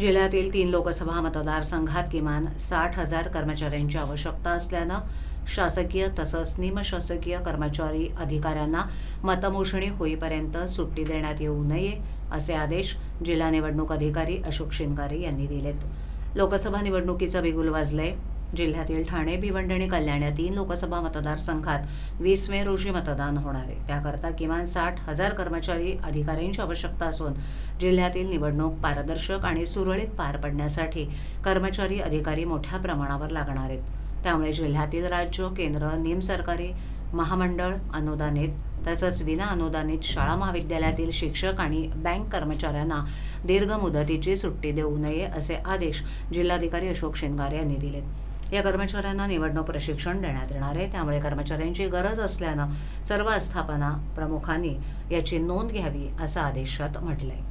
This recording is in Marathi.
जिल्ह्यातील तीन लोकसभा मतदारसंघात किमान साठ हजार कर्मचाऱ्यांची आवश्यकता असल्यानं शासकीय तसंच निमशासकीय कर्मचारी अधिकाऱ्यांना मतमोजणी होईपर्यंत सुट्टी देण्यात येऊ नये असे आदेश जिल्हा निवडणूक अधिकारी अशोक शिंगारे यांनी दिलेत. लोकसभा निवडणुकीचं बिगुल वाजलंय. जिल्ह्यातील ठाणे भिवंडी आणि कल्याण या तीन लोकसभा मतदारसंघात वीस मे रोजी मतदान होणार आहे. त्याकरता किमान साठ हजार कर्मचारी अधिकाऱ्यांची आवश्यकता असून जिल्ह्यातील निवडणूक पारदर्शक आणि सुरळीत पार पडण्यासाठी कर्मचारी अधिकारी मोठ्या प्रमाणावर लागणार आहेत. त्यामुळे जिल्ह्यातील राज्य केंद्र निमसरकारी महामंडळ अनुदानित तसंच विना अनुदानित शाळा महाविद्यालयातील शिक्षक आणि बँक कर्मचाऱ्यांना दीर्घ मुदतीची सुट्टी देऊ नये असे आदेश जिल्हाधिकारी अशोक शिंगारे यांनी दिलेत. या कर्मचाऱ्यांना निवडणूक प्रशिक्षण देण्यात येणार आहे. त्यामुळे कर्मचाऱ्यांची गरज असल्यानं सर्व आस्थापना प्रमुखांनी याची नोंद घ्यावी असं आदेशात म्हटलं आहे